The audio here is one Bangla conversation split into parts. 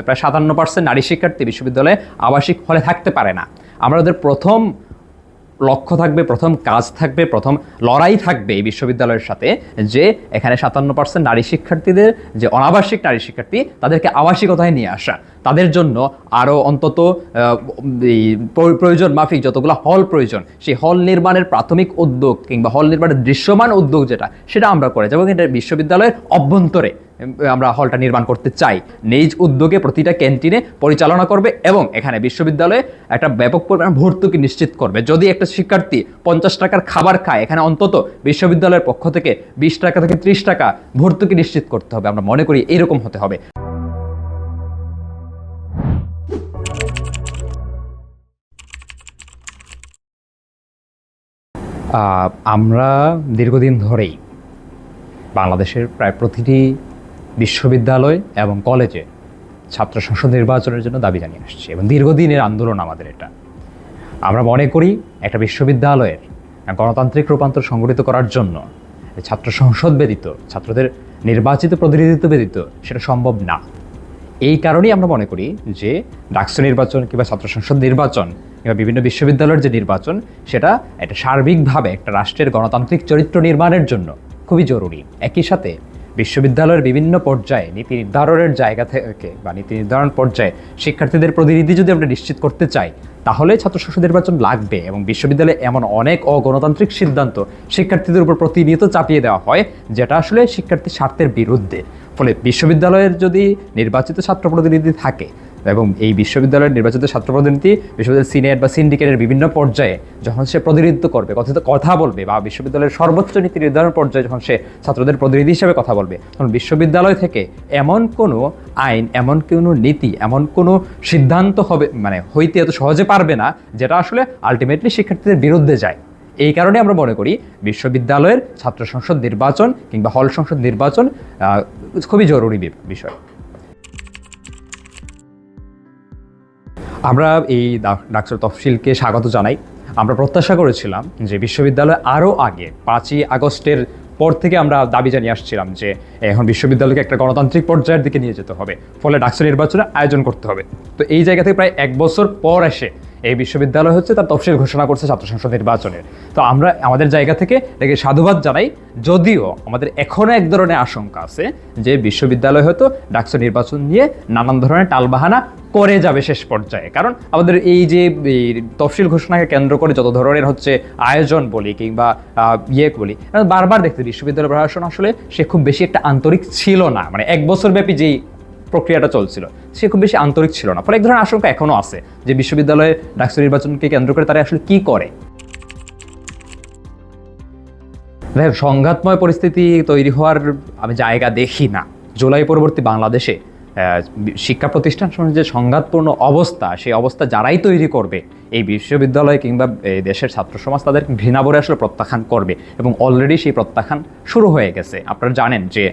প্রায় সাতান্ন পার্সেন্ট নারী শিক্ষার্থী বিশ্ববিদ্যালয়ে আবাসিক হলে থাকতে পারে না। আমরা ওদের প্রথম লক্ষ্য থাকবে, প্রথম কাজ থাকবে, প্রথম লড়াই থাকবে এই বিশ্ববিদ্যালয়ের সাথে যে এখানে সাতান্ন পার্সেন্ট নারী শিক্ষার্থীদের যে অনাবাসিক নারী শিক্ষার্থী তাদেরকে আবাসিকতায় নিয়ে আসা। তাদের জন্য আরও অন্তত প্রয়োজন মাফিক যতগুলো হল প্রয়োজন, সেই হল নির্মাণের প্রাথমিক উদ্যোগ কিংবা হল নির্মাণের দৃশ্যমান উদ্যোগ যেটা, সেটা আমরা করে যাব। এটা বিশ্ববিদ্যালয়ের অভ্যন্তরে আমরা হলটা নির্মাণ করতে চাই। নিজ উদ্যোগে প্রতিটা ক্যান্টিনে পরিচালনা করবে এবং এখানে বিশ্ববিদ্যালয়ে একটা ব্যাপক পরিমাণ ভর্তুকি নিশ্চিত করবে। যদি একটা শিক্ষার্থী পঞ্চাশ টাকার খাবার খায়, এখানে অন্তত বিশ্ববিদ্যালয়ের পক্ষ থেকে বিশ টাকা থেকে ত্রিশ টাকা ভর্তুকি নিশ্চিত করতে হবে। আমরা মনে করি এরকম হতে হবে। আমরা দীর্ঘদিন ধরেই বাংলাদেশের প্রায় প্রতিটি বিশ্ববিদ্যালয় এবং কলেজে ছাত্র সংসদ নির্বাচনের জন্য দাবি জানিয়ে আসছি এবং দীর্ঘদিনের আন্দোলন আমাদের এটা। আমরা মনে করি একটা বিশ্ববিদ্যালয়ের গণতান্ত্রিক রূপান্তর সংগঠিত করার জন্য ছাত্র সংসদ ব্যতীত, ছাত্রদের নির্বাচিত প্রতিনিধিত্ব ব্যতীত সেটা সম্ভব না। এই কারণেই আমরা মনে করি যে ডাকসু নির্বাচন কিংবা ছাত্র সংসদ নির্বাচন কিংবা বিভিন্ন বিশ্ববিদ্যালয়ের যে নির্বাচন, সেটা একটা সার্বিকভাবে একটা রাষ্ট্রের গণতান্ত্রিক চরিত্র নির্মাণের জন্য খুবই জরুরি। একই সাথে বিশ্ববিদ্যালয়ের বিভিন্ন পর্যায়ে নীতি নির্ধারণের জায়গা থেকে বা নীতি নির্ধারণ পর্যায়ে শিক্ষার্থীদের প্রতিনিধি যদি আমরা নিশ্চিত করতে চাই তাহলে ছাত্র সংসদ নির্বাচন লাগবে এবং বিশ্ববিদ্যালয়ে এমন অনেক অগণতান্ত্রিক সিদ্ধান্ত শিক্ষার্থীদের উপর প্রতিনিয়ত চাপিয়ে দেওয়া হয়, যেটা আসলে শিক্ষার্থী স্বার্থের বিরুদ্ধে। ফলে বিশ্ববিদ্যালয়ের যদি নির্বাচিত ছাত্র প্রতিনিধি থাকে এবং এই বিশ্ববিদ্যালয়ের নির্বাচিত ছাত্র প্রতিনিধি বিশ্ববিদ্যালয়ের সিনিয়র বা সিন্ডিকেটের বিভিন্ন পর্যায়ে যখন সে প্রতিনিধিত্ব করবে, কথিত কথা বলবে বা বিশ্ববিদ্যালয়ের সর্বোচ্চ নীতি নির্ধারণ পর্যায়ে যখন সে ছাত্রদের প্রতিনিধি হিসেবে কথা বলবে, তখন বিশ্ববিদ্যালয় থেকে এমন কোনো আইন, এমন কোনো নীতি, এমন কোনো সিদ্ধান্ত হবে মানে হইতে এত সহজে পারবে না যেটা আসলে আলটিমেটলি শিক্ষার্থীদের বিরুদ্ধে যায়। এই কারণে আমরা মনে করি বিশ্ববিদ্যালয়ের ছাত্র সংসদ নির্বাচন কিংবা হল সংসদ নির্বাচন খুবই জরুরি বিষয়। আমরা এই ডাক্তার তফসিলকে স্বাগত জানাই। আমরা প্রত্যাশা করেছিলাম যে বিশ্ববিদ্যালয় আরও আগে, পাঁচই আগস্টের পর থেকে আমরা দাবি জানিয়ে আসছিলাম যে এখন বিশ্ববিদ্যালয়কে একটা গণতান্ত্রিক পর্যায়ের দিকে নিয়ে যেতে হবে। ফলে ডাক্তার নির্বাচনের আয়োজন করতে হবে। তো এই জায়গা থেকে প্রায় এক বছর পর এসে এই বিশ্ববিদ্যালয় হচ্ছে তার তফসিল ঘোষণা করছে ছাত্র সংসদ নির্বাচনের। তো আমরা আমাদের জায়গা থেকে এটাকে সাধুবাদ জানাই। যদিও আমাদের এখনও এক ধরনের আশঙ্কা আছে যে বিশ্ববিদ্যালয় হয়তো ডাকসু নির্বাচন নিয়ে নানান ধরনের টালবাহানা করে যাবে শেষ পর্যায়ে। কারণ আমাদের এই যে তফসিল ঘোষণাকে কেন্দ্র করে যত ধরনের হচ্ছে আয়োজন বলি কিংবা ইয়ে বলি, বারবার দেখতে বিশ্ববিদ্যালয় প্রশাসন আসলে সে খুব বেশি একটা আন্তরিক ছিল না। মানে এক বছর ব্যাপী যেই প্রক্রিয়াটা চলছিল। সে খুব বেশি আন্তরিক ছিল না। ফলে এক ধরনের আশঙ্কা এখনও আছে যে বিশ্ববিদ্যালয়ে ডাক্তার নির্বাচনকে কেন্দ্র করে তারা আসলে কি করে। সংঘাতময় পরিস্থিতি তৈরি হওয়ার আমি জায়গা দেখি না। জুলাই পরবর্তী বাংলাদেশে শিক্ষা প্রতিষ্ঠান সমূহের যে সংঘাতপূর্ণ অবস্থা, সেই অবস্থা যারাই তৈরি করবে, এই বিশ্ববিদ্যালয় কিংবা এই দেশের ছাত্র সমাজ তাদের ঘৃণা ভরে আসলে প্রত্যাখ্যান করবে এবং অলরেডি সেই প্রত্যাখ্যান শুরু হয়ে গেছে। আপনারা জানেন যে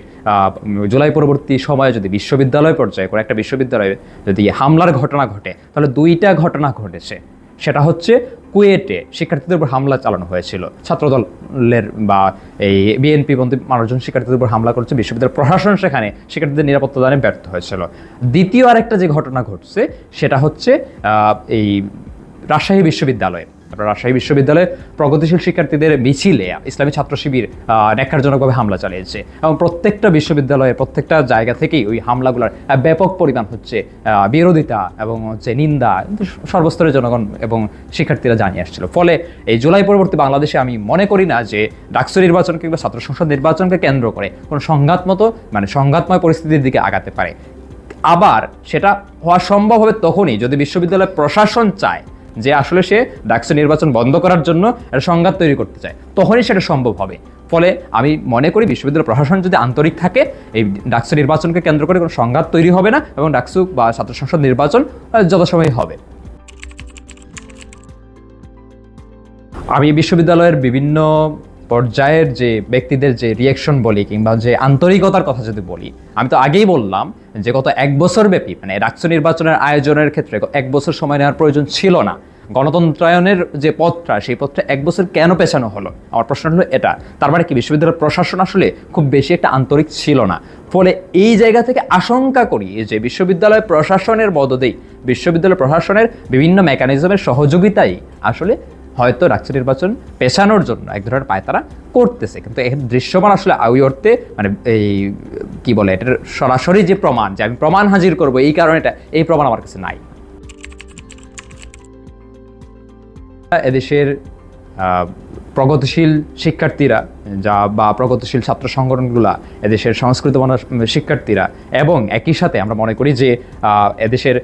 জুলাই পরবর্তী সময়ে যদি বিশ্ববিদ্যালয় পর্যায়ে কোনো একটা বিশ্ববিদ্যালয়ে যদি হামলার ঘটনা ঘটে, তাহলে দুইটা ঘটনা ঘটেছে। সেটা হচ্ছে কুয়েটে শিক্ষার্থীদের উপর হামলা চালানো হয়েছিল। ছাত্রদলের বা এই বিএনপি বন্ধু মানুষজন শিক্ষার্থীদের উপর হামলা করেছে বিশ্ববিদ্যালয় প্রশাসন সেখানে শিক্ষার্থীদের নিরাপত্তা দানে ব্যর্থ হয়েছিল। দ্বিতীয় আরেকটা যে ঘটনা ঘটছে, সেটা হচ্ছে এই রাজশাহী বিশ্ববিদ্যালয়ে রাজশাহী বিশ্ববিদ্যালয়ে প্রগতিশীল শিক্ষার্থীদের মিছিলে ইসলামী ছাত্র শিবির ন্যাক্কারজনকভাবে হামলা চালিয়েছে। এবং প্রত্যেকটা বিশ্ববিদ্যালয়ে, প্রত্যেকটা জায়গা থেকেই ওই হামলাগুলোর ব্যাপক পরিমাণ হচ্ছে বিরোধিতা এবং হচ্ছে নিন্দা সর্বস্তরের জনগণ এবং শিক্ষার্থীরা জানিয়ে আসছিল। ফলে এই জুলাই পরবর্তী বাংলাদেশে আমি মনে করি না যে ডাকসু নির্বাচন কিংবা ছাত্র সংসদ নির্বাচনকে কেন্দ্র করে কোনো সংঘাতমতো মানে সংঘাতময় পরিস্থিতির দিকে আগাতে পারে। আবার সেটা হওয়া সম্ভব হবে তখনই যদি বিশ্ববিদ্যালয় প্রশাসন চায় যে আসলে সে ডাকসু নির্বাচন বন্ধ করার জন্য একটা সংঘাত তৈরি করতে চায়। তখনই সেটা সম্ভব হবে। ফলে আমি মনে করি বিশ্ববিদ্যালয় প্রশাসন যদি আন্তরিক থাকে, এই ডাকসু নির্বাচনকে কেন্দ্র করে কোনো সংঘাত তৈরি হবে না এবং ডাকসু বা ছাত্র সংসদ নির্বাচন যথাসময়ে হবে। আমি বিশ্ববিদ্যালয়ের বিভিন্ন পর্যায়ের যে ব্যক্তিদের যে রিয়াকশন বলি কিংবা যে আন্তরিকতার কথা যদি বলি, আমি তো আগেই বললাম যে গত এক বছর ব্যাপী মানে ডাকসু নির্বাচনের আয়োজনের ক্ষেত্রে এক বছর সময় নেওয়ার প্রয়োজন ছিল না। গণতন্ত্রায়নের যে পথটা, সেই পথটা এক বছর কেন পেছানো হলো? আমার প্রশ্ন হলো এটা। তার মানে কি, বিশ্ববিদ্যালয়ের প্রশাসন আসলে খুব বেশি একটা আন্তরিক ছিল না। ফলে এই জায়গা থেকে আশঙ্কা করি যে বিশ্ববিদ্যালয় প্রশাসনের মদদেই বিশ্ববিদ্যালয় প্রশাসনের বিভিন্ন মেকানিজমের সহযোগিতাই আসলে হয়তো রাজ্য নির্বাচন পেছানোর জন্য এক ধরনের পায়তারা করতেছে। কিন্তু এর দৃশ্যমান আসলে ওই অর্থে মানে এই, কি বলে, এটার সরাসরি যে প্রমাণ যে আমি প্রমাণ হাজির করব, এই কারণে এটা, এই প্রমাণ আমার কাছে নাই। এদেশের প্রগতিশীল শিক্ষার্থীরা যা বা প্রগতিশীল ছাত্র সংগঠনগুলা এদেশের সংস্কৃত শিক্ষার্থীরা এবং একই সাথে আমরা মনে করি যে এদেশের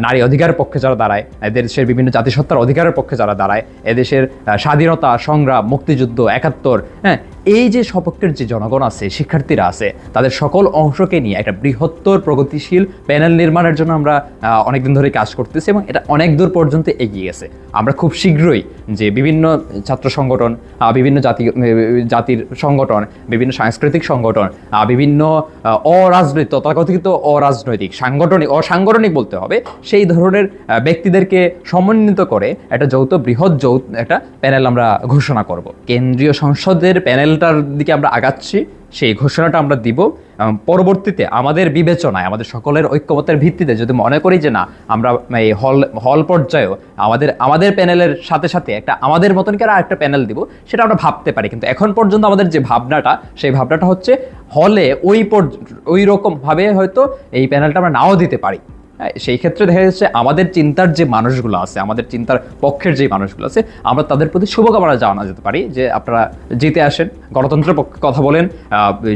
নারী অধিকারের পক্ষে যারা দাঁড়ায় এদেশের বিভিন্ন জাতিসত্তার অধিকারের পক্ষে যারা দাঁড়ায় এদেশের স্বাধীনতা সংগ্রাম মুক্তিযুদ্ধ একাত্তর হ্যাঁ এই যে সপক্ষের যে জনগণ আছে শিক্ষার্থীরা আছে তাদের সকল অংশকে নিয়ে একটা বৃহত্তর প্রগতিশীল প্যানেল নির্মাণের জন্য আমরা অনেকদিন ধরে কাজ করতেছি এবং এটা অনেক দূর পর্যন্ত এগিয়ে গেছে। আমরা খুব শীঘ্রই যে বিভিন্ন ছাত্র সংগঠন বিভিন্ন জাতি উম, জাতির সংগঠন, বিভিন্ন সাংস্কৃতিক সংগঠন বিভিন্ন অরাজনৈতিক, তথাকথিত অরাজনৈতিক, সাংগঠনিক, অসাংগঠনিক বলতে হবে, সেই ধরনের ব্যক্তিদেরকে সমন্বিত করে একটা যৌথ বৃহৎ যৌথ একটা প্যানেল আমরা ঘোষণা করব। কেন্দ্রীয় সংসদের প্যানেলটার দিকে আমরা আগাচ্ছি। সেই ঘোষণাটা আমরা দিব পরবর্তীতে আমাদের বিবেচনায়, আমাদের সকলের ঐক্যমতের ভিত্তিতে যদি মনে করি যে না, আমরা এই হল হল পর্যায়েও আমাদের আমাদের প্যানেলের সাথে সাথে একটা আমাদের মতন আর একটা প্যানেল দিব, সেটা আমরা ভাবতে পারি। কিন্তু এখন পর্যন্ত আমাদের যে ভাবনাটা, সেই ভাবনাটা হচ্ছে হলে ওই ওই রকমভাবে হয়তো এই প্যানেলটা আমরা নাও দিতে পারি। সেই ক্ষেত্রে দেখা যাচ্ছে আমাদের চিন্তার যে মানুষগুলো আছে, আমাদের চিন্তার পক্ষের যে মানুষগুলো আছে, আমরা তাদের প্রতি শুভকামনা জানা যেতে পারি যে আপনারা জিতে আসেন, গণতন্ত্রের পক্ষে কথা বলেন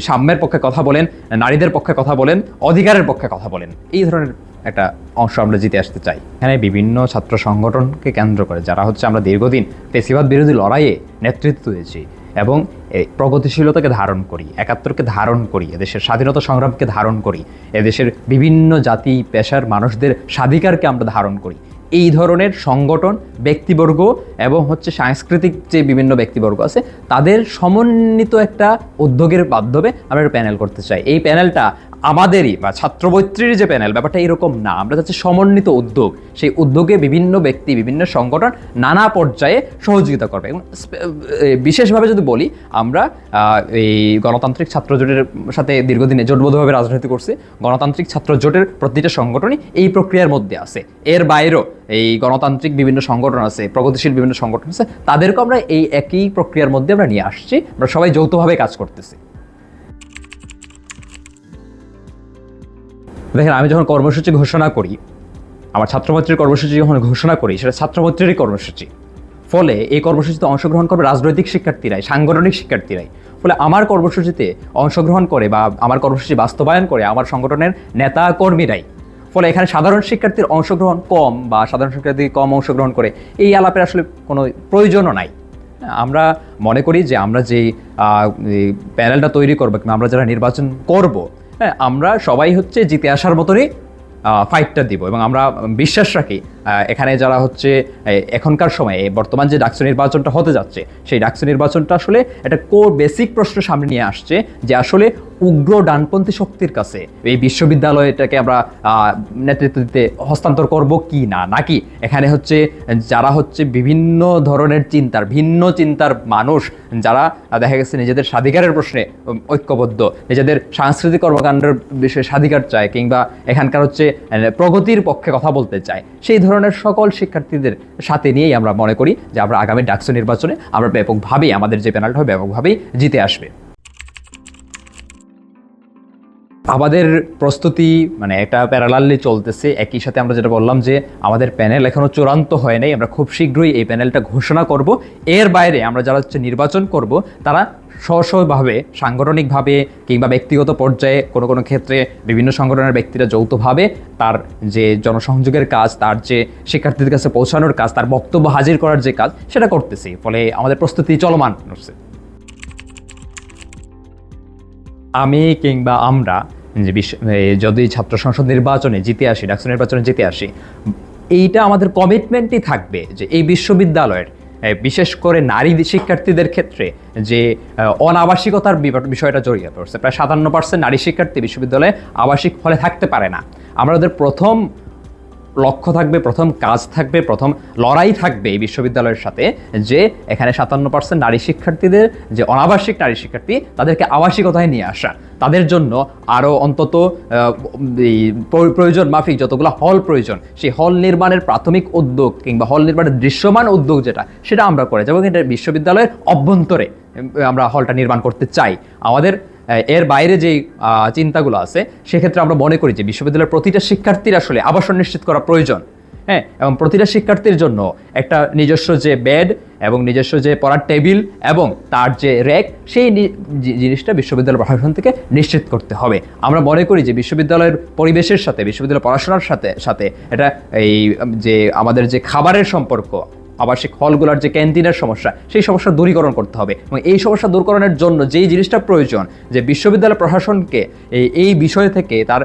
সাম্যের পক্ষে কথা বলেন, নারীদের পক্ষে কথা বলেন, অধিকারের পক্ষে কথা বলেন। এই ধরনের একটা অংশ আমরা জিতে আসতে চাই। এখানে বিভিন্ন ছাত্র সংগঠনকে কেন্দ্র করে, যারা হচ্ছে আমরা দীর্ঘদিন পেশিবাদ বিরোধী লড়াইয়ে নেতৃত্ব দিয়েছি এবং প্রগতিশীলতাকে ধারণ করি, একাত্তরকে ধারণ করি, এদেশের স্বাধীনতা সংগ্রামকে ধারণ করি, এদেশের বিভিন্ন জাতি, পেশার মানুষদের স্বাধিকারকে আমরা ধারণ করি। এই ধরনের সংগঠন, ব্যক্তিবর্গ এবং হচ্ছে সাংস্কৃতিক যে বিভিন্ন ব্যক্তিবর্গ আছে, তাদের সমন্বিত একটা উদ্যোগের মাধ্যমে আমরা প্যানেল করতে চাই। এই প্যানেলটা আমাদেরই বা ছাত্রবৈত্রীর যে প্যানেল ব্যাপারটা এরকম না। আমরা চাচ্ছি সমন্বিত উদ্যোগ। সেই উদ্যোগে বিভিন্ন ব্যক্তি, বিভিন্ন সংগঠন নানা পর্যায়ে সহযোগিতা করবে। এবং বিশেষভাবে যদি বলি, আমরা এই গণতান্ত্রিক ছাত্র জোটের সাথে দীর্ঘদিনে জোটবদ্ধভাবে রাজনীতি করছি। গণতান্ত্রিক ছাত্র জোটের প্রতিটা সংগঠনই এই প্রক্রিয়ার মধ্যে আছে। এর বাইরেও এই গণতান্ত্রিক বিভিন্ন সংগঠন আছে, প্রগতিশীল বিভিন্ন সংগঠন আছে তাদেরকে আমরা এই একই প্রক্রিয়ার মধ্যে আমরা নিয়ে আসছি। আমরা সবাই যৌথভাবে কাজ করতেছি। দেখেন, আমি যখন কর্মসূচি ঘোষণা করি, আমার ছাত্রছাত্রীর কর্মসূচি যখন ঘোষণা করি, সেটা ছাত্রছাত্রীরই কর্মসূচি। ফলে এই কর্মসূচিতে অংশগ্রহণ করবে রাজনৈতিক শিক্ষার্থীরাই, সাংগঠনিক শিক্ষার্থীরাই। ফলে আমার কর্মসূচিতে অংশগ্রহণ করে বা আমার কর্মসূচি বাস্তবায়ন করে আমার সংগঠনের নেতা কর্মীরাই। ফলে এখানে সাধারণ শিক্ষার্থীর অংশগ্রহণ কম বা সাধারণ শিক্ষার্থী কম অংশগ্রহণ করে, এই আলাপের আসলে কোনো প্রয়োজনও নাই। আমরা মনে করি যে আমরা যে প্যানেলটা তৈরি করব কিংবা আমরা যারা নির্বাচন করব হ্যাঁ আমরা সবাই হচ্ছে জিতে আসার মতনই ফাইটটা দিব এবং আমরা বিশ্বাস রাখি এখানে যারা হচ্ছে এখনকার সময়ে বর্তমান যে ডাকসু নির্বাচনটা হতে যাচ্ছে, সেই ডাকসু নির্বাচনটা আসলে একটা কোর বেসিক প্রশ্ন সামনে নিয়ে আসছে যে আসলে উগ্র ডানপন্থী শক্তির কাছে। এই বিশ্ববিদ্যালয়টাকে আমরা নেতৃত্ব দিতে হস্তান্তর করব কি না? নাকি এখানে হচ্ছে যারা হচ্ছে বিভিন্ন ধরনের চিন্তার, ভিন্ন চিন্তার মানুষ, যারা দেখা গেছে নিজেদের স্বাধিকারের প্রশ্নে ঐক্যবদ্ধ, নিজেদের সাংস্কৃতিক কর্মকাণ্ডের বিষয়ে স্বাধিকার চায়, কিংবা এখানকার হচ্ছে প্রগতির পক্ষে কথা বলতে চায়, সেই ধরনের সকল শিক্ষার্থীদের সাথে নিয়েই আমরা মনে করি যে আমরা আগামী ডাকসু নির্বাচনে আমরা ব্যাপকভাবেই, আমাদের যে প্যানেলটা হবে, ব্যাপকভাবেই জিতে আসবে। আমাদের প্রস্তুতি মানে একটা প্যারালালি চলতেছে। একই সাথে আমরা যেটা বললাম যে আমাদের প্যানেল এখনও চূড়ান্ত হয় নাই। আমরা খুব শীঘ্রই এই প্যানেলটা ঘোষণা করব। এর বাইরে আমরা যারা হচ্ছে নির্বাচন করব, তারা স্ব স্বভাবে সাংগঠনিকভাবে কিংবা ব্যক্তিগত পর্যায়ে কোনো কোনো ক্ষেত্রে বিভিন্ন সংগঠনের ব্যক্তিরা যৌথভাবে তার যে জনসংযোগের কাজ, তার যে শিক্ষার্থীদের কাছে পৌঁছানোর কাজ, তার বক্তব্য হাজির করার যে কাজ, সেটা করতেছি। ফলে আমাদের প্রস্তুতি চলমান। হচ্ছে আমি কিংবা আমরা, যে বিশ্ব যদি ছাত্র সংসদ নির্বাচনে জিতে আসি, ডাকসু নির্বাচনে জিতে আসি, এইটা আমাদের কমিটমেন্টই থাকবে যে এই বিশ্ববিদ্যালয়ের বিশেষ করে নারী শিক্ষার্থীদের ক্ষেত্রে যে অনাবাসিকতার বিষয়টা জড়িয়ে পড়ছে। প্রায় সাতান্ন পার্সেন্ট নারী শিক্ষার্থী বিশ্ববিদ্যালয়ে আবাসিক ফলে থাকতে পারে না। আমরা ওদের প্রথম লক্ষ্য থাকবে, প্রথম কাজ থাকবে, প্রথম লড়াই থাকবে এই বিশ্ববিদ্যালয়ের সাথে যে এখানে সাতান্ন পার্সেন্ট নারী শিক্ষার্থীদের, যে অনাবাসিক নারী শিক্ষার্থী তাদেরকে আবাসিকতায় নিয়ে আসা। তাদের জন্য আরও অন্তত এই প্রয়োজন মাফিক যতগুলো হল প্রয়োজন, সেই হল নির্মাণের প্রাথমিক উদ্যোগ কিংবা হল নির্মাণের দৃশ্যমান উদ্যোগ যেটা, সেটা আমরা করে যাব। এটা বিশ্ববিদ্যালয়ের অভ্যন্তরে আমরা হলটা নির্মাণ করতে চাই। আমাদের এর বাইরে যেই চিন্তাগুলো আছে, সেক্ষেত্রে আমরা মনে করি যে বিশ্ববিদ্যালয়ের প্রতিটা শিক্ষার্থীর আসলে আবাসন নিশ্চিত করা প্রয়োজন। হ্যাঁ এবং প্রতিটা শিক্ষার্থীর জন্য একটা নিজস্ব যে বেড এবং নিজস্ব যে পড়ার টেবিল এবং তার যে র্যাক সেই জিনিসটা বিশ্ববিদ্যালয় প্রশাসন থেকে নিশ্চিত করতে হবে। আমরা মনে করি যে বিশ্ববিদ্যালয়ের পরিবেশের সাথে বিশ্ববিদ্যালয় পড়াশোনার সাথে সাথে এটা এই, যে আমাদের যে খাবারের সম্পর্ক আবাসিক হলগুলোর যে ক্যান্টিনের সমস্যা, সেই সমস্যা দূরীকরণ করতে হবে। এবং এই সমস্যা দূরকরণের জন্য যেই জিনিসটা প্রয়োজন, যে বিশ্ববিদ্যালয় প্রশাসনকে এই এই বিষয় থেকে তার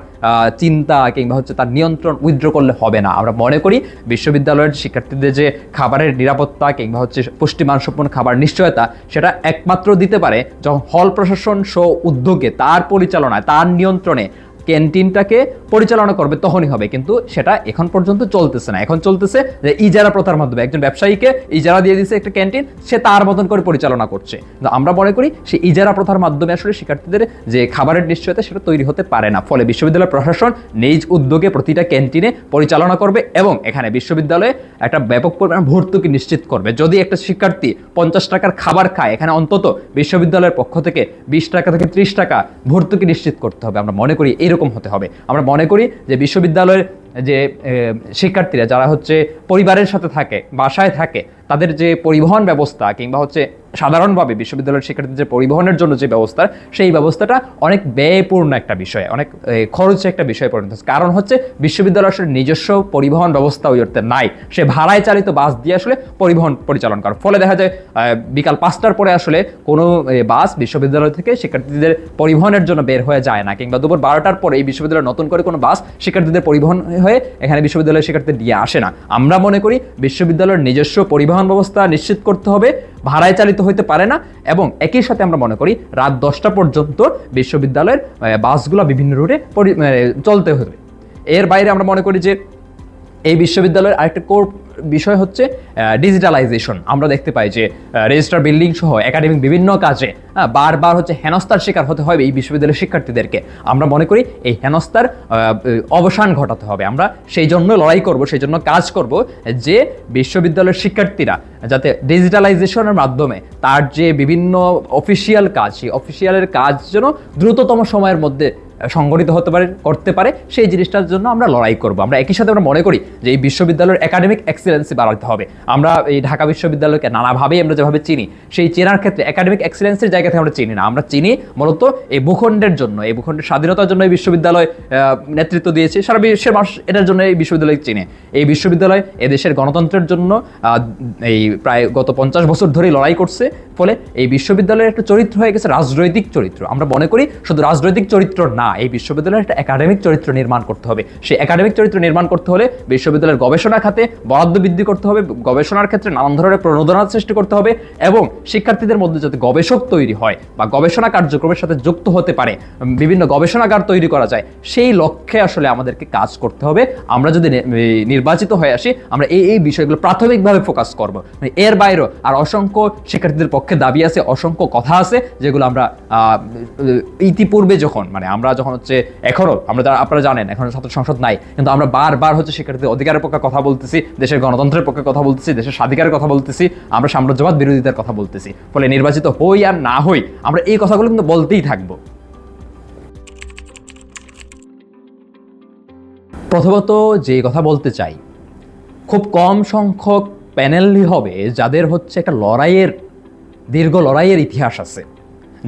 চিন্তা কিংবা হচ্ছে তার নিয়ন্ত্রণ উইথড্র করলে হবে না। আমরা মনে করি বিশ্ববিদ্যালয়ের শিক্ষার্থীদের যে খাবারের নিরাপত্তা কিংবা হচ্ছে পুষ্টিমানসম্পন্ন খাবার নিশ্চয়তা, সেটা একমাত্র দিতে পারে যখন হল প্রশাসন সহ উদ্যোগে, তার পরিচালনায়, তার নিয়ন্ত্রণে ক্যান্টিনটাকে পরিচালনা করবে তখনই হবে, কিন্তু সেটা এখন পর্যন্ত চলতেছে না। এখন চলতেছে যে ইজারা প্রথার মাধ্যমে, একজন ব্যবসায়ীকে ইজারা দিয়ে দিচ্ছে একটা ক্যান্টিন, সে তার মতন করে পরিচালনা করছে। কিন্তু আমরা মনে করি সেই ইজারা প্রথার মাধ্যমে আসলে শিক্ষার্থীদের যে খাবারের নিশ্চয়তা সেটা তৈরি হতে পারে না। ফলে বিশ্ববিদ্যালয় প্রশাসন নিজ উদ্যোগে প্রতিটা ক্যান্টিনে পরিচালনা করবে এবং এখানে বিশ্ববিদ্যালয়ে একটা ব্যাপক পরিমাণ ভর্তুকি নিশ্চিত করবে। যদি একটা শিক্ষার্থী পঞ্চাশ টাকার খাবার খায়, এখানে অন্তত বিশ্ববিদ্যালয়ের পক্ষ থেকে বিশ টাকা থেকে ত্রিশ টাকা ভর্তুকি নিশ্চিত করতে হবে। আমরা মনে করি এরকম হতে হবে। আমরা মনে করি যে বিশ্ববিদ্যালয়ের যে শিক্ষার্থীরা যারা হচ্ছে পরিবারের সাথে থাকে, বাসায় থাকে, তাদের যে পরিবহন ব্যবস্থা কিংবা হচ্ছে সাধারণভাবে বিশ্ববিদ্যালয়ের শিক্ষার্থীদের যে পরিবহনের জন্য যে ব্যবস্থা, সেই ব্যবস্থাটা অনেক ব্যয়পূর্ণ একটা বিষয়, অনেক খরচে একটা বিষয় পরিণত হচ্ছে। কারণ হচ্ছে বিশ্ববিদ্যালয় আসলে নিজস্ব পরিবহন ব্যবস্থা ওই অর্থে নাই। সে ভাড়ায় চালিত বাস দিয়ে আসলে পরিবহন পরিচালন করে। ফলে দেখা যায় বিকাল পাঁচটার পরে আসলে কোনো বাস বিশ্ববিদ্যালয় থেকে শিক্ষার্থীদের পরিবহনের জন্য বের হয়ে যায় না, কিংবা দুপুর বারোটার পরে এই বিশ্ববিদ্যালয়ে নতুন করে কোনো বাস শিক্ষার্থীদের পরিবহন হয়ে এখানে বিশ্ববিদ্যালয়ের শিক্ষার্থীদের দিয়ে আসে না। আমরা মনে করি বিশ্ববিদ্যালয়ের নিজস্ব পরিবহন ব্যবস্থা নিশ্চিত করতে হবে, ভাড়ায় চালিত হইতে পারে না এবং একই সাথে আমরা মনে করি রাত দশটা পর্যন্ত বিশ্ববিদ্যালয়ের বাসগুলো বিভিন্ন রুটে চলতে হবে। এর বাইরে আমরা মনে করি যে এই বিশ্ববিদ্যালয়ের আরেকটা কোর বিষয় হচ্ছে ডিজিটালাইজেশন আমরা দেখতে পাই যে রেজিস্টার বিল্ডিং সহ একাডেমিক বিভিন্ন কাজে বারবার হচ্ছে হেনস্থার শিকার হতে হবে এই বিশ্ববিদ্যালয়ের শিক্ষার্থীদেরকে। আমরা মনে করি এই হেনস্থার আহ, অবসান ঘটাতে হবে। আমরা সেই জন্য লড়াই করব সেই জন্য কাজ করব যে বিশ্ববিদ্যালয়ের শিক্ষার্থীরা যাতে ডিজিটালাইজেশনের মাধ্যমে তার যে বিভিন্ন অফিসিয়াল কাজ সেই অফিসিয়ালের কাজ যেন দ্রুততম সময়ের মধ্যে সংগঠিত হতে পারে, করতে পারে, সেই জিনিসটার জন্য আমরা লড়াই করব। আমরা একই সাথে আমরা মনে করি যে এই বিশ্ববিদ্যালয়ের একাডেমিক এক্সিলেন্সি বাড়াতে হবে। আমরা এই ঢাকা বিশ্ববিদ্যালয়কে নানাভাবেই আমরা যেভাবে চিনি, সেই চেনার ক্ষেত্রে একাডেমিক এক্সিলেন্সের জায়গা থেকে আমরা চিনি না। আমরা চিনি মূলত এই ভূখণ্ডের জন্য, এই ভূখণ্ডের স্বাধীনতার জন্য এই বিশ্ববিদ্যালয় নেতৃত্ব দিয়েছে। সারা বিশ্বের মানুষ এটার জন্য এই বিশ্ববিদ্যালয় চিনে। এই বিশ্ববিদ্যালয় এদেশের গণতন্ত্রের জন্য এই প্রায় গত পঞ্চাশ বছর ধরেই লড়াই করছে। ফলে এই বিশ্ববিদ্যালয়ের একটা চরিত্র হয়ে গেছে রাজনৈতিক চরিত্র। আমরা মনে করি শুধু রাজনৈতিক চরিত্র না এই বিশ্ববিদ্যালয়ের একটা একাডেমিক চরিত্র নির্মাণ করতে হবে। সেই একাডেমিক চরিত্র নির্মাণ করতে হলে বিশ্ববিদ্যালয়ের গবেষণা খাতে বরাদ্দ বৃদ্ধি করতে হবে, গবেষণার ক্ষেত্রে নানান ধরনের প্রণোদনা সৃষ্টি করতে হবে এবং শিক্ষার্থীদের মধ্যে যাতে গবেষক তৈরি হয় বা গবেষণা কার্যক্রমের সাথে যুক্ত হতে পারে বিভিন্ন গবেষণাগার তৈরি করা যায়, সেই লক্ষ্যে আসলে আমাদেরকে কাজ করতে হবে। আমরা যদি নির্বাচিত হয়ে আসি, আমরা এই এই বিষয়গুলো প্রাথমিকভাবে ফোকাস করব। মানে এর বাইরেও আর অসংখ্য শিক্ষার্থীদের পক্ষে দাবি আছে, অসংখ্য কথা আছে, যেগুলো আমরা ইতিপূর্বে যখন মানে আমরা যখন হচ্ছে এখনও, আমরা যারা আপনারা জানেন, এখন ছাত্র সংসদ নাই, কিন্তু আমরা বারবার হচ্ছে শিক্ষার্থীদের অধিকারের পক্ষে কথা বলতেছি, দেশের গণতন্ত্রের পক্ষে কথা বলতেছি, দেশের স্বাধিকারের কথা বলতেছি, আমরা সাম্রাজ্যবাদ বিরোধিতার কথা বলতেছি। ফলে নির্বাচিত হই আর না হই, আমরা এই কথাগুলো কিন্তু বলতেই থাকব। প্রথমত যে কথা বলতে চাই, খুব কম সংখ্যক প্যানেলই হবে যাদের হচ্ছে একটা লড়াইয়ের, দীর্ঘ লড়াইয়ের ইতিহাস আছে,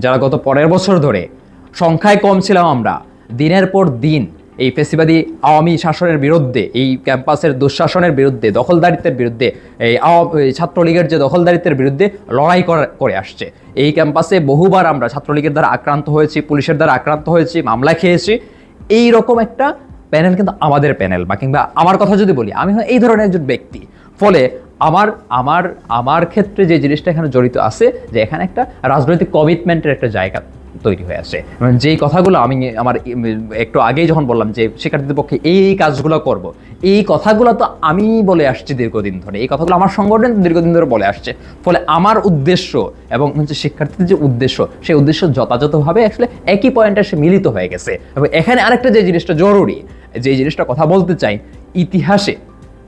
যারা গত পরের বছর ধরে সংখ্যায় কম ছিলাম আমরা। দিনের পর দিন এই ফেসিবাদী আওয়ামী শাসনের বিরুদ্ধে, এই ক্যাম্পাসের দুঃশাসনের বিরুদ্ধে, দখলদারিত্বের বিরুদ্ধে, এই ছাত্রলীগের যে দখলদারিত্বের বিরুদ্ধে লড়াই করা- আসছে। এই ক্যাম্পাসে বহুবার আমরা ছাত্রলীগের দ্বারা আক্রান্ত হয়েছি, পুলিশের দ্বারা আক্রান্ত হয়েছি, মামলা খেয়েছি। এই রকম একটা প্যানেল কিন্তু আমাদের প্যানেল, বা কিংবা আমার কথা যদি বলি, আমি এই ধরনের একজন ব্যক্তি। ফলে আমার আমার আমার ক্ষেত্রে যে জিনিসটা এখানে জড়িত আছে, যে এখানে একটা রাজনৈতিক কমিটমেন্টের একটা জায়গা তৈরি হয়ে আসে মানে যেই কথাগুলো আমি আমার একটু আগেই যখন বললাম যে শিক্ষার্থীদের পক্ষে এই এই কাজগুলো করব, এই কথাগুলো তো আমি বলে আসছি দীর্ঘদিন ধরে, এই কথাগুলো আমার সংগঠন দীর্ঘদিন ধরে বলে আসছে। ফলে আমার উদ্দেশ্য এবং হচ্ছে শিক্ষার্থীদের যে উদ্দেশ্য, সেই উদ্দেশ্য যথাযথভাবে আসলে একই পয়েন্টে সে মিলিত হয়ে গেছে। এবং এখানে আরেকটা যে জিনিসটা জরুরি, যে জিনিসটা কথা বলতে চাই, ইতিহাসে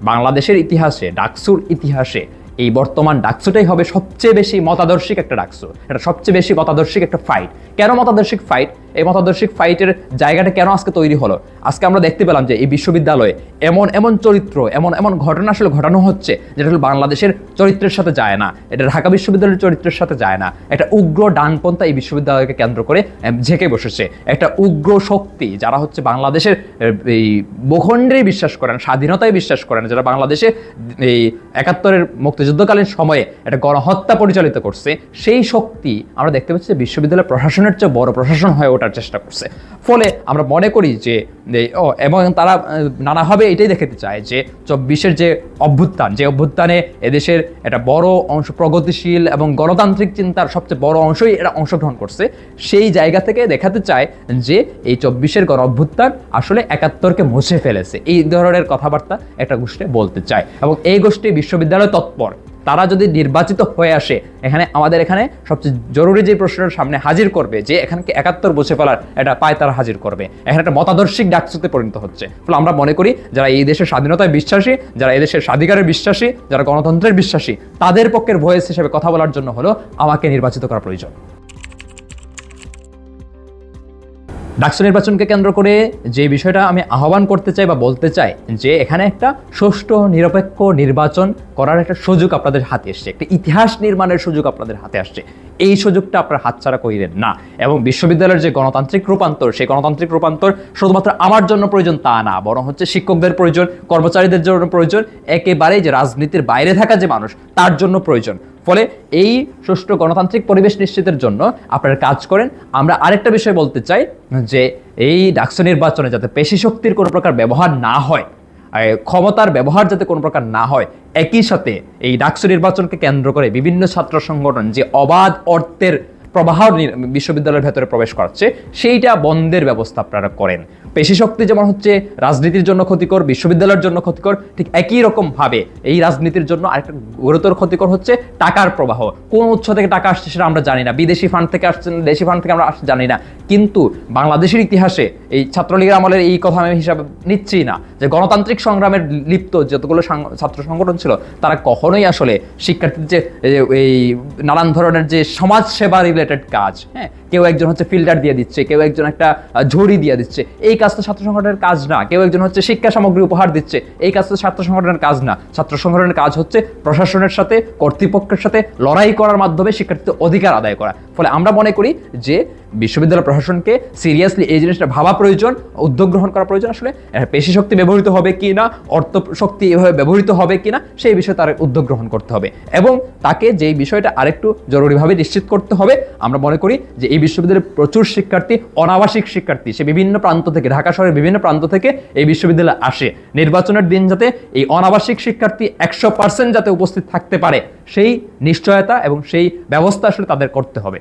বাংলাদেশের ইতিহাসে ডাকসুর ইতিহাসে এই বর্তমান ডাকসুটাই হবে সবচেয়ে বেশি মতাদর্শিক একটা ডাকসু। এটা সবচেয়ে বেশি মতাদর্শিক একটা ফাইট কেন মতাদর্শিক ফাইট এই মতাদর্শিক ফাইটের জায়গাটা কেন আজকে তৈরি হলো? আজকে আমরা দেখতে পেলাম যে এই বিশ্ববিদ্যালয়ে এমন এমন চরিত্র, এমন এমন ঘটনা আসলে ঘটানো হচ্ছে, যেটা হলো বাংলাদেশের চরিত্রের সাথে যায় না। এটা ঢাকা বিশ্ববিদ্যালয়ের চরিত্রের সাথে যায় না। একটা উগ্র ডানপন্থা এই বিশ্ববিদ্যালয়কে কেন্দ্র করে ঝেঁকে বসেছে। একটা উগ্র শক্তি যারা হচ্ছে বাংলাদেশের এই ভূখণ্ডেই বিশ্বাস করেন, স্বাধীনতায় বিশ্বাস করেন, যারা বাংলাদেশে, এই একাত্তরের মুক্তিযুদ্ধকালীন সময়ে একটা গণহত্যা পরিচালিত করছে, সেই শক্তি আমরা দেখতে পাচ্ছি বিশ্ববিদ্যালয় প্রশাসনের চেয়ে বড় প্রশাসন হয়ে ওঠার চেষ্টা করছে। ফলে আমরা মনে করি যে ও, এবং তারা নানাভাবে এটাই দেখাতে চায় যে, চব্বিশের যে অভ্যুত্থান, যে অভ্যুত্থানে এদেশের একটা বড় অংশ প্রগতিশীল এবং গণতান্ত্রিক চিন্তার সবচেয়ে বড় অংশই এরা অংশগ্রহণ করছে, সেই জায়গা থেকে দেখাতে চায় যে, এই চব্বিশের গণ অভ্যুত্থান আসলে একাত্তরকে মুছে ফেলেছে। এই ধরনের কথাবার্তা একটা গোষ্ঠী বলতে চায়। এবং এই গোষ্ঠী বিশ্ববিদ্যালয় তৎপর। তারা যদি নির্বাচিত হয়ে আসে, এখানে আমাদের এখানে সবচেয়ে জরুরি যে প্রশ্নের সামনে হাজির করবে, যে এখানকে একাত্তর বসে ফেলার এটা পায় তারা হাজির করবে। এখানে একটা মতাদর্শিক ডাকসুতে পরিণত হচ্ছে। ফলে আমরা মনে করি, যারা এই দেশের স্বাধীনতায় বিশ্বাসী, যারা এই দেশের স্বাধিকারের বিশ্বাসী, যারা গণতন্ত্রের বিশ্বাসী, তাদের পক্ষের ভয়েস হিসেবে কথা বলার জন্য হলো আমাকে নির্বাচিত করা প্রয়োজন। ডাকসু নির্বাচনকে কেন্দ্র করে যে বিষয়টা আমি আহ্বান করতে চাই বা বলতে চাই, যে এখানে একটা সুষ্ঠু, নিরপেক্ষ নির্বাচন করার একটা সুযোগ আপনাদের হাতে এসছে। একটা ইতিহাস নির্মাণের সুযোগ আপনাদের হাতে আসছে। এই সুযোগটা আপনারা হাতছাড়া করিলেন না এবং বিশ্ববিদ্যালয়ের যে গণতান্ত্রিক রূপান্তর, সেই গণতান্ত্রিক রূপান্তর শুধুমাত্র আমার জন্য প্রয়োজন তা না, বরং হচ্ছে শিক্ষকদের প্রয়োজন, কর্মচারীদের জন্য প্রয়োজন, একেবারেই যে রাজনীতির বাইরে থাকা যে মানুষ, তার জন্য প্রয়োজন। ফলে এই সুষ্ঠু গণতান্ত্রিক পরিবেশ নিশ্চিতের জন্য আপনারা কাজ করেন। আমরা আরেকটা বিষয় বলতে চাই যে এই ডাকসু নির্বাচনে যাতে পেশি শক্তির কোনো প্রকার ব্যবহার না হয় ক্ষমতার ব্যবহার যাতে কোনো প্রকার না হয়, একই সাথে এই ডাকসু নির্বাচনকে কেন্দ্র করে বিভিন্ন ছাত্র সংগঠন যে অবাধ অর্থের প্রবাহ বিশ্ববিদ্যালয়ের ভেতরে প্রবেশ করাচ্ছে, সেইটা বন্ধের ব্যবস্থা আপনারা করেন। পেশি শক্তি যেমন হচ্ছে রাজনীতির জন্য ক্ষতিকর, বিশ্ববিদ্যালয়ের জন্য ক্ষতিকর, ঠিক একই রকম ভাবে এই রাজনীতির জন্য আরেকটা গুরুতর ক্ষতিকর হচ্ছে টাকার প্রবাহ। কোন উৎস থেকে টাকা আসছে সেটা আমরা জানি না। বিদেশি ফান্ড থেকে আসছে, দেশি ফান্ড থেকে আমরা জানি না। কিন্তু বাংলাদেশের ইতিহাসে এই ছাত্রলীগের আমলের এই কথা আমি হিসাবে নিচ্ছি না যে গণতান্ত্রিক সংগ্রামের লিপ্ত যতগুলো ছাত্র সংগঠন ছিল, তারা কখনোই আসলে শিক্ষার্থীর যে, এই নানান ধরনের যে সমাজ সেবা রিলেটেড কাজ হ্যাঁ কেউ একজন হচ্ছে ফিল্টার দিয়ে দিচ্ছে, কেউ একজন একটা ঝুড়ি দিয়ে দিচ্ছে। এই কাজ তো ছাত্র সংগঠনের কাজ না। কেউ একজন হচ্ছে শিক্ষা সামগ্রী উপহার দিচ্ছে। এই কাজ তো ছাত্র সংগঠনের কাজ না। ছাত্র সংগঠনের কাজ হচ্ছে প্রশাসনের সাথে, কর্তৃপক্ষের সাথে লড়াই করার মাধ্যমে শিক্ষার্থীদের অধিকার আদায় করা। ফলে আমরা মনে করি যে বিশ্ববিদ্যালয় প্রশাসনকে সিরিয়াসলি এই জিনিসটা ভাবা প্রয়োজন, উদ্যোগ গ্রহণ করা প্রয়োজন। আসলে পেশি শক্তি ব্যবহৃত হবে কি না, অর্থ শক্তি এভাবে ব্যবহৃত হবে কি না, সেই বিষয়ে তার উদ্যোগ গ্রহণ করতে হবে। এবং তাকে যেই বিষয়টা আরেকটু জরুরিভাবে নিশ্চিত করতে হবে, আমরা মনে করি যে এই বিশ্ববিদ্যালয়ে প্রচুর শিক্ষার্থী, অনাবাসিক শিক্ষার্থী, সে বিভিন্ন প্রান্ত থেকে, ঢাকা শহরের বিভিন্ন প্রান্ত থেকে এই বিশ্ববিদ্যালয়ে আসে। নির্বাচনের দিন যাতে এই অনাবাসিক শিক্ষার্থী একশো পার্সেন্ট যাতে উপস্থিত থাকতে পারে, সেই নিশ্চয়তা এবং সেই ব্যবস্থা আসলে তাদের করতে হবে।